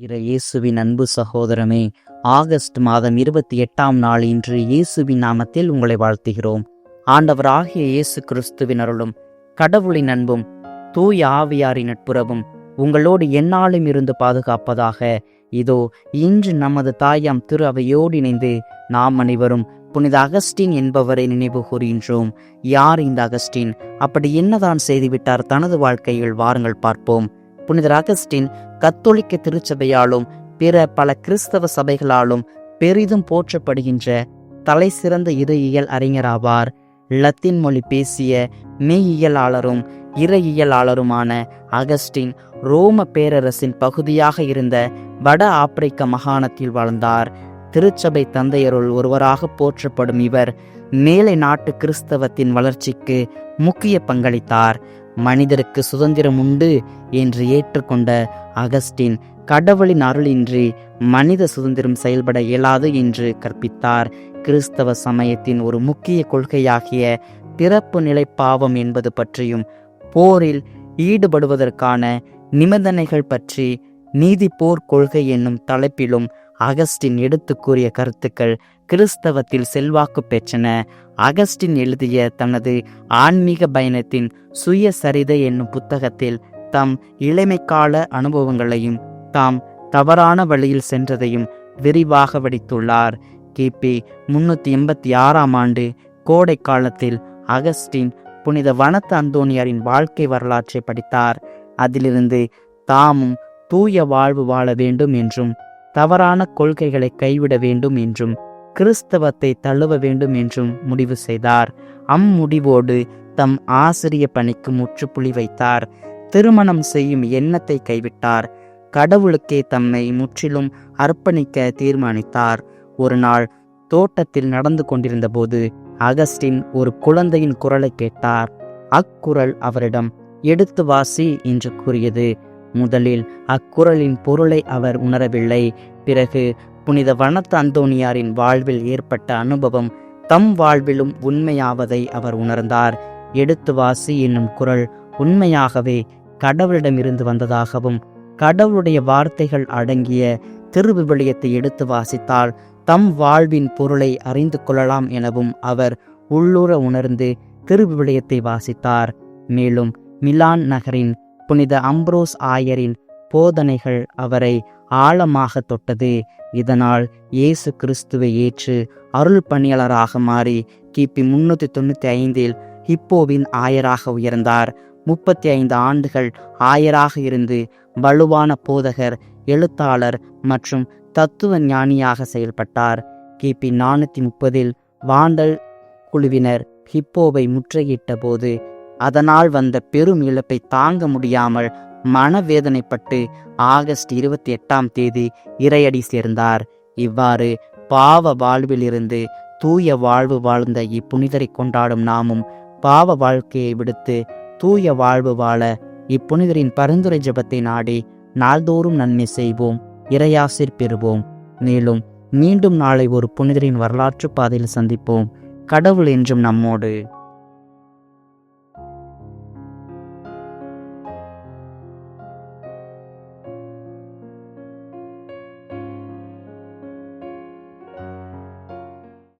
இற இயேசுவின் அன்பு சகோதரமே ஆகஸ்ட் மாதம் இருபத்தி எட்டாம் நாள் இன்று இயேசுவின் நாமத்தில் உங்களை வாழ்த்துகிறோம். ஆண்டவர் ஆகிய இயேசு கிறிஸ்துவின் அருளும் கடவுளின் அன்பும் தூய ஆவியாரின் நட்புறவும் உங்களோடு எந்நாளும் இருந்து பாதுகாப்பதாக. இதோ இன்று நமது தாயாம் திரு அவையோடு இணைந்து நாம் அனைவரும் புனித அகஸ்டின் என்பவரை நினைவு கூறுகின்றோம். யார் இந்த அகஸ்டின்? அப்படி என்னதான் செய்துவிட்டார்? தனது வாழ்க்கையில் வாருங்கள் பார்ப்போம். புனிதர் அகஸ்டின் கத்தோலிக்க திருச்சபையாலும் பிற பல கிறிஸ்தவ சபைகளாலும் பெரிதும் போற்றப்படுகின்ற தலை சிறந்த இறையியல் அறிஞராவார். லத்தீன் மொழி பேசிய மெய்யியலாளரும் இறையியலாளருமான அகஸ்டின் ரோம பேரரசின் பகுதியாக இருந்த வட ஆப்பிரிக்க மாகாணத்தில் வாழ்ந்தார். திருச்சபை தந்தையருள் ஒருவராக போற்றப்படும் இவர் மேலை நாட்டு கிறிஸ்தவத்தின் வளர்ச்சிக்கு முக்கிய பங்களித்தார். மனிதருக்கு சுதந்திரம் உண்டு என்று ஏற்றுக்கொண்ட அகஸ்டின் கடவுளின் அருளின்றி மனித சுதந்திரம் செயல்பட இயலாது என்று கற்பித்தார். கிறிஸ்தவ சமயத்தின் ஒரு முக்கிய கொள்கையாகிய பிறப்பு நிலை பாவம் என்பது பற்றியும் போரில் ஈடுபடுவதற்கான நிபந்தனைகள் பற்றி நீதி போர் கொள்கை என்னும் தலைப்பிலும் அகஸ்டின் எடுத்து கூறிய கருத்துக்கள் கிறிஸ்தவத்தில் செல்வாக்கு பெற்றன. அகஸ்டின் எழுதிய தனது ஆன்மீக பயணத்தின் சுயசரிதை என்னும் புத்தகத்தில் தம் இளமைக்கால அனுபவங்களையும் தாம் தவறான வழியில் சென்றதையும் விரிவாக வடித்துள்ளார். கிபி முன்னூத்தி எண்பத்தி ஆறாம் ஆண்டு கோடை காலத்தில் அகஸ்டின் புனித வனத்த அந்தோனியாரின் வாழ்க்கை வரலாற்றை படித்தார். அதிலிருந்து தாமும் தூய வாழ்வு வாழ வேண்டும் என்றும் தவறான கொள்கைகளை கைவிட வேண்டும் என்றும் கிறிஸ்தவத்தை தழுவ வேண்டும் என்றும் முடிவு செய்தார். அம்முடிவோடு தம் ஆசிரிய பணிக்கு முற்றுப்புள்ளி வைத்தார். திருமணம் செய்யும் எண்ணத்தை கைவிட்டார். கடவுளுக்கே தம்மை முற்றிலும் அர்ப்பணிக்க தீர்மானித்தார். ஒரு நாள் தோட்டத்தில் நடந்து கொண்டிருந்த போது அகஸ்டின் ஒரு குழந்தையின் குரலை கேட்டார். அக்குரல் அவரிடம் எடுத்து வாசி என்று கூறியது. முதலில் அக்குரலின் பொருளை அவர் உணரவில்லை. பிறகு புனித வனத்த அந்தோனியாரின் வாழ்வில் ஏற்பட்ட அனுபவம் தம் வாழ்விலும் உண்மையாவதை அவர் உணர்ந்தார். எடுத்து வாசி என்னும் குரல் உண்மையாகவே கடவுளிடமிருந்து வந்ததாகவும் கடவுளுடைய வார்த்தைகள் அடங்கிய திருவிவிலியத்தை எடுத்து வாசித்தால் தம் வாழ்வின் பொருளை அறிந்து கொள்ளலாம் எனவும் அவர் உள்ளூர உணர்ந்து திருவிவிலியத்தை வாசித்தார். மேலும் மிலான் நகரின் புனித அம்ப்ரோஸ் ஆயரின் போதனைகள் அவரை ஆழமாக தொட்டது. இதனால் இயேசு கிறிஸ்துவை ஏற்று அருள் பணியாளராக மாறி கிபி முன்னூத்தி தொண்ணூத்தி ஐந்தில் ஹிப்போவின் ஆயராக உயர்ந்தார். முப்பத்தி ஐந்து ஆண்டுகள் ஆயராக இருந்து வலுவான போதகர் எழுத்தாளர் மற்றும் தத்துவ ஞானியாக செயல்பட்டார். கிபி நானூற்றி முப்பதில் வாண்டல் குழுவினர் ஹிப்போவை முற்றுகையிட்ட போது அதனால் வந்த பெரும் இழப்பை தாங்க முடியாமல் மனவேதனைப்பட்டு ஆகஸ்ட் இருபத்தி எட்டாம் தேதி இறையடி சேர்ந்தார். இவ்வாறு பாவ வாழ்விலிருந்து தூய வாழ்வு வாழ்ந்த இப்புனிதரை கொண்டாடும் நாமும் பாவ வாழ்க்கையை விடுத்து தூய வாழ்வு வாழ இப்புனிதரின் பரிந்துரை ஜபத்தை நாடி நாள்தோறும் நன்மை செய்வோம் இறையாசிர் பெறுவோம். மேலும் மீண்டும் நாளை ஒரு புனிதரின் வரலாற்று பாதையில் சந்திப்போம். கடவுள் என்றும் நம்மோடு.